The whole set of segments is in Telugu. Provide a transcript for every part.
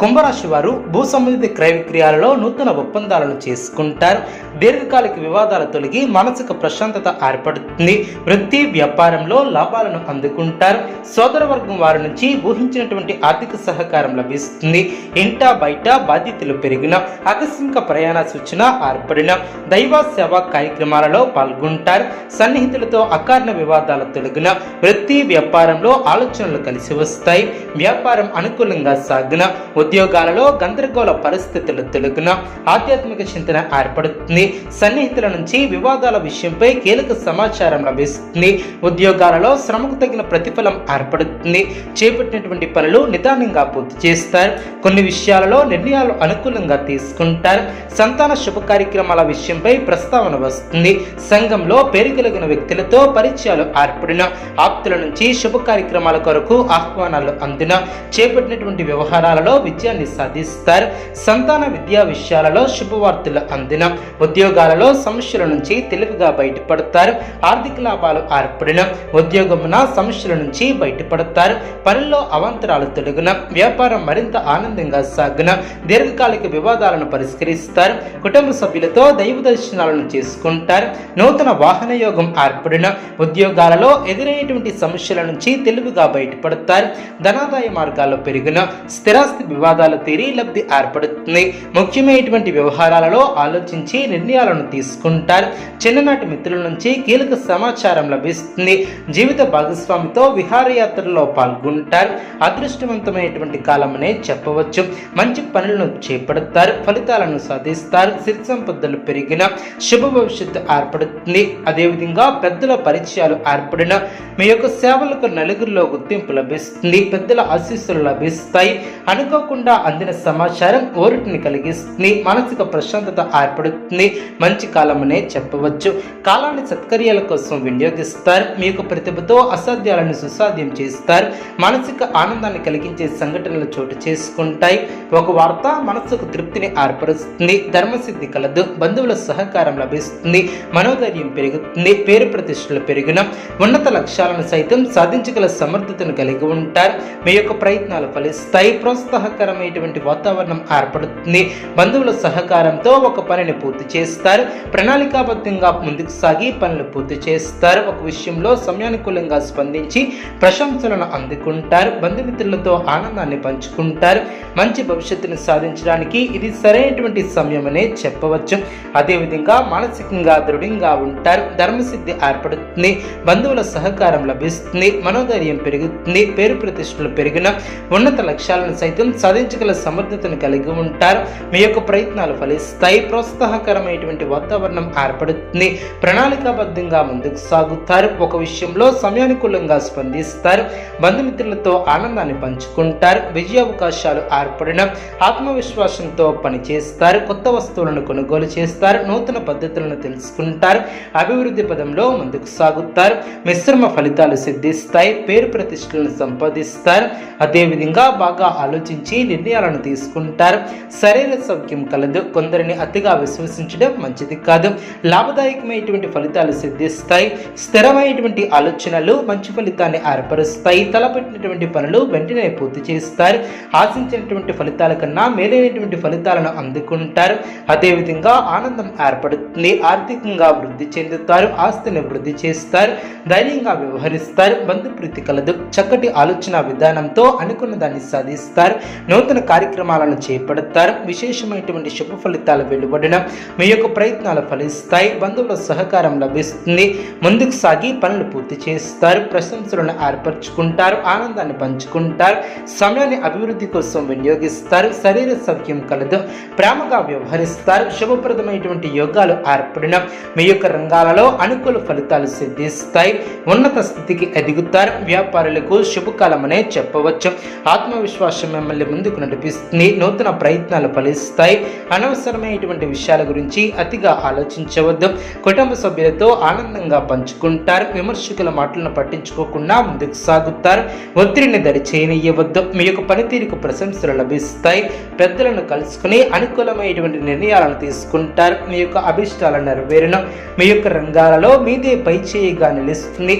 కుంభరాశి వారు భూ సంబంధిత క్రయ విక్రయాలలో నూతన ఒప్పందాలను చేసుకుంటారు. దీర్ఘకాలిక వివాదాలు తొలగి మానసిక ప్రశాంతత ఏర్పడుతుంది. వృత్తి వ్యాపారంలో లాభాలను అందుకుంటారు. సోదర వర్గం వారి నుంచి ఊహించినటువంటి ఆర్థిక సహకారం లభిస్తుంది. ఇంటా బయట బాధ్యతలు పెరిగిన ఆకస్మిక ప్రయాణ సూచన ఏర్పడిన దైవ సేవా కార్యక్రమాలలో పాల్గొంటారు. సన్నిహితులతో అకారణ వివాదాలు తొలగిన వృత్తి వ్యాపారంలో ఆలోచనలు కలిసి వస్తాయి. వ్యాపారం అనుకూలంగా సాగిన ఉద్యోగాలలో గందరగోళ పరిస్థితులు తొలగిన ఆధ్యాత్మిక చింతన ఏర్పడుతుంది. సన్నిహితుల నుంచి వివాదాల విషయంపై కీలక సమాచారం లభిస్తుంది. ఉద్యోగాలలో శ్రమకు తగిన ప్రతిఫలం ఏర్పడుతుంది. చేపట్టినటువంటి పనులు నిదానంగా పూర్తి చేస్తారు. కొన్ని విషయాలలో నిర్ణయాలు అనుకూలంగా తీసుకుంటారు. సంతాన శుభ కార్యక్రమాల విషయంపై ప్రస్తావన వస్తుంది. సంఘంలో పేరు కలిగిన వ్యక్తులతో పరిచయాలు ఏర్పడిన ఆప్తుల నుంచి శుభ కార్యక్రమాల కొరకు ఆహ్వానాలు అందిన చేపట్టినటువంటి వ్యవహారాలలో విజయాన్ని సాధిస్తారు సంతాన విద్యా విషయాలలో శుభవార్తలు అందిన ఉద్యోగాలలో సమస్యల నుంచి తెలివిగా బయటపడతారు. ఆర్థిక లాభాలు ఏర్పడిన ఉద్యోగమున సమస్యల నుంచి బయటపడతారు. పనుల్లో అవాంతరాలు తొలగిన వ్యాపారం మరింత ఆనందంగా సాగిన దీర్ఘకాలిక వివాదాలను పరిష్కరిస్తారు. కుటుంబ సభ్యులతో దైవ దర్శనాలను చేసుకుంటారు. నూతన వాహన యోగం ఏర్పడిన ఉద్యోగాలలో ఎదురయ్యేటువంటి సమస్యల నుంచి తెలివిగా బయటపడతారు. ధనాదాయ మార్గాల్లో పెరిగిన స్థిరాస్తి వివాదాలు తీరి లబ్ధి ఏర్పడుతుంది. ముఖ్యమైనటువంటి వ్యవహారాలలో ఆలోచించి నిర్ణయాలను తీసుకుంటారు. చిన్ననాటి మిత్రుల నుంచి కీలక సమాచారం లభిస్తుంది. జీవిత భాగస్వామితో విహారయాత్రలో పాల్గొంటారు. అదృష్టవంతమైనటువంటి కాలమనే చెప్పవచ్చు. మంచి పనులను చేపడతారు. ఫలితాలను సాధిస్తారు. సిరి సంపదలు పెరిగిన శుభ భవిష్యత్తు ఏర్పడుతుంది. అదేవిధంగా పెద్దల పరిచయాలు ఏర్పడిన మీ యొక్క సేవలకు నలుగురిలో గుర్తింపు లభిస్తుంది పెద్దల ఆశీస్సులు లభిస్తాయి. అనుకోకుండా అందిన సమాచారం ఓరిటిని కలిగిస్తుంది మానసిక ప్రశాంతత ఏర్పడుతుంది. మంచి కాలమనే చెప్పవచ్చు. కాలాన్ని సత్కర్యాల కోసం వినియోగిస్తారు. మీ యొక్క ప్రతిభతో అసాధ్యాలను సుసాధ్యం చేస్తారు. మానసిక ఆనందాన్ని కలిగించే సంఘటనలు చోటు చేసుకుంటాయి. ఒక వార్త మనసుకు తృప్తిని ఏర్పరుస్తుంది ధర్మసిద్ధి కలదు బంధువుల సహకారం లభిస్తుంది మనోధైర్యం పెరుగుతుంది పేరు ప్రతిష్టలు పెరిగిన ఉన్నత లక్ష్యాలను సైతం సాధించగల సమర్థతను కలిగి ఉంటారు. మీ యొక్క ప్రయత్నాలు ఫలిస్తాయి. ప్రోత్సాహకరమైనటువంటి వాతావరణం ఏర్పడుతుంది. బంధువుల సహకారంతో ఒక పనిని పూర్తి చేస్తారు. ప్రణాళికాబద్ధంగా ముందుకు సాగి పనులు పూర్తి చేస్తారు. ఒక విషయంలో సమయానుకూలంగా స్పందించి ప్రశంసలను అందుకుంటారు. బంధుమిత్రులతో ఆనందాన్ని పంచుకుంటారు. మంచి భవిష్యత్తును సాధించడానికి ఇది సరైనటువంటి సమయమనే చెప్పవచ్చు. అదేవిధంగా మానసికంగా దృఢంగా ఉంటారు. ధర్మసిద్ధి ఏర్పడుతుంది. బంధువుల సహకారం లభిస్తుంది మనోధైర్యం పెరుగుతుంది పేరు ప్రతిష్టలు పెరిగిన ఉన్నత లక్ష్యాలను సైతం సాధించగల సమర్థతను కలిగి ఉంటారు. మీ యొక్క ప్రయత్నాలు ఫలిస్తాయి. ప్రోత్సాహకరమైనటువంటి వాతావరణం ఏర్పడుతుంది. ప్రణాళికాబద్ధంగా ముందుకు సాగుతారు. ఒక విషయంలో సమయానుకూలంగా స్పందిస్తారు. బంధుమిత్రులతో ఆనందాన్ని పంచుకుంటారు. విజయ అవకాశాలు ఏర్పడిన ఆత్మవిశ్వాసంతో పనిచేస్తారు. కొత్త వస్తువులను కొనుగోలు చేస్తారు. నూతన పద్ధతులను తెలుసుకుంటారు. అభివృద్ధి పదంలో ముందుకు సాగుతారు. మిశ్రమ ఫలి ఫలితాలు సిద్ధిస్తాయి పేరు ప్రతిష్టలను సంపాదిస్తారు. అదేవిధంగా బాగా ఆలోచించి నిర్ణయాలను తీసుకుంటారు. శరీర సౌఖ్యం కలదు. కొందరిని అతిగా విశ్వసించడం మంచిది కాదు. లాభదాయకమైనటువంటి ఫలితాలు సిద్ధిస్తాయి. స్థిరమైనటువంటి ఆలోచనలు మంచి ఫలితాన్ని ఏర్పరుస్తాయి. తలపెట్టినటువంటి పనులు వెంటనే పూర్తి చేస్తారు. ఆశించినటువంటి ఫలితాల కన్నా మేలైనటువంటి ఫలితాలను అందుకుంటారు. అదేవిధంగా ఆనందం ఏర్పడుతుంది. ఆర్థికంగా వృద్ధి చెందుతారు. ఆస్తిని వృద్ధి చేస్తారు. ధైర్యంగా వ్యవహరిస్తారు. బంధుప్రీతి కలదు చక్కటి ఆలోచన విధానంతో అనుకున్న దాన్ని సాధిస్తారు. నూతన కార్యక్రమాలను చేపడతారు. విశేషమైనటువంటి శుభ ఫలితాలు వెలువడడం మీ యొక్క ప్రయత్నాలు ఫలిస్తాయి. బంధువుల సహకారం లభిస్తుంది. ముందుకు సాగి పనులు పూర్తి చేస్తారు. ప్రశంసలను ఏర్పరచుకుంటారు. ఆనందాన్ని పంచుకుంటారు. సమయాన్ని అభివృద్ధి కోసం వినియోగిస్తారు. శరీర సౌఖ్యం కలదు. ప్రేమగా వ్యవహరిస్తారు. శుభప్రదమైనటువంటి యోగాలు ఏర్పడిన మీ యొక్క రంగాలలో అనుకూల ఫలితాలు సిద్ధిస్తాయి. ఉన్నత స్థితికి ఎదుగుతారు. వ్యాపారులకు శుభకాలమనే చెప్పవచ్చు. ఆత్మవిశ్వాసం మిమ్మల్ని ముందుకు నడిపిస్తుంది. నూతన ప్రయత్నాలు ఫలిస్తాయి. అనవసరమైనటువంటి విషయాల గురించి అతిగా ఆలోచించవద్దు. కుటుంబ సభ్యులతో ఆనందంగా పంచుకుంటారు. విమర్శకుల మాటలను పట్టించుకోకుండా ముందుకు సాగుతారు. ఒత్తిడిని దరిచేనియ్యవద్దు మీ యొక్క పనితీరుకు ప్రశంసలు లభిస్తాయి. పెద్దలను కలుసుకుని అనుకూలమైనటువంటి నిర్ణయాలను తీసుకుంటారు. మీ యొక్క అభిష్టాల నెరవేరును మీ యొక్క రంగాలలో మీదే పై చేయిగా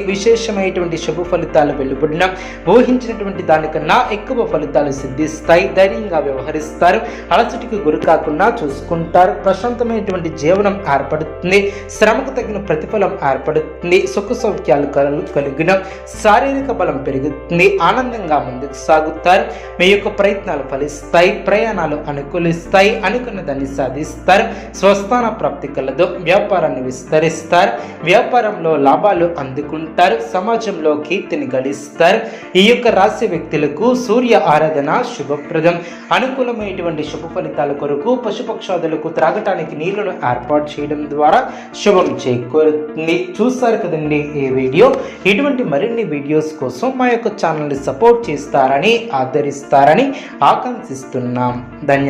విష విశేషమైనటువంటి శుభ ఫలితాలు వెలువడిన ఊహించినటువంటి దానికన్నా ఎక్కువ ఫలితాలు సిద్ధిస్తాయి ధైర్యంగా వ్యవహరిస్తారు. అలసటికి గురి కాకుండా చూసుకుంటారు. ప్రశాంతమైనటువంటి జీవనం ఏర్పడుతుంది. శ్రమకు తగిన ప్రతిఫలం ఏర్పడుతుంది. సుఖ సౌఖ్యాలు కలు కలిగిన శారీరక బలం పెరుగుతుంది. ఆనందంగా ముందుకు సాగుతారు. మీ యొక్క ప్రయత్నాలు ఫలిస్తాయి. ప్రయాణాలు అనుకూలిస్తాయి. అనుకున్న దాన్ని సాధిస్తారు. స్వస్థాన ప్రాప్తి కలదు. వ్యాపారాన్ని విస్తరిస్తారు. వ్యాపారంలో లాభాలు అందుకుంటారు. సమాజంలో కీర్తిని గడిస్తారు. ఈ యొక్క రాశి వ్యక్తులకు సూర్య ఆరాధన శుభప్రదం. అనుకూలమైనటువంటి శుభ ఫలితాల కొరకు పశుపక్షాదులకు త్రాగటానికి నీళ్ళను ఏర్పాటు చేయడం ద్వారా శుభం చేకూరుతుంది. చూస్తారు కదండి ఈ వీడియో? ఇటువంటి మరిన్ని వీడియోస్ కోసం మా యొక్క ఛానల్ని సపోర్ట్ చేస్తారని ఆదరిస్తారని ఆకాంక్షిస్తున్నాం. ధన్యవాదాలు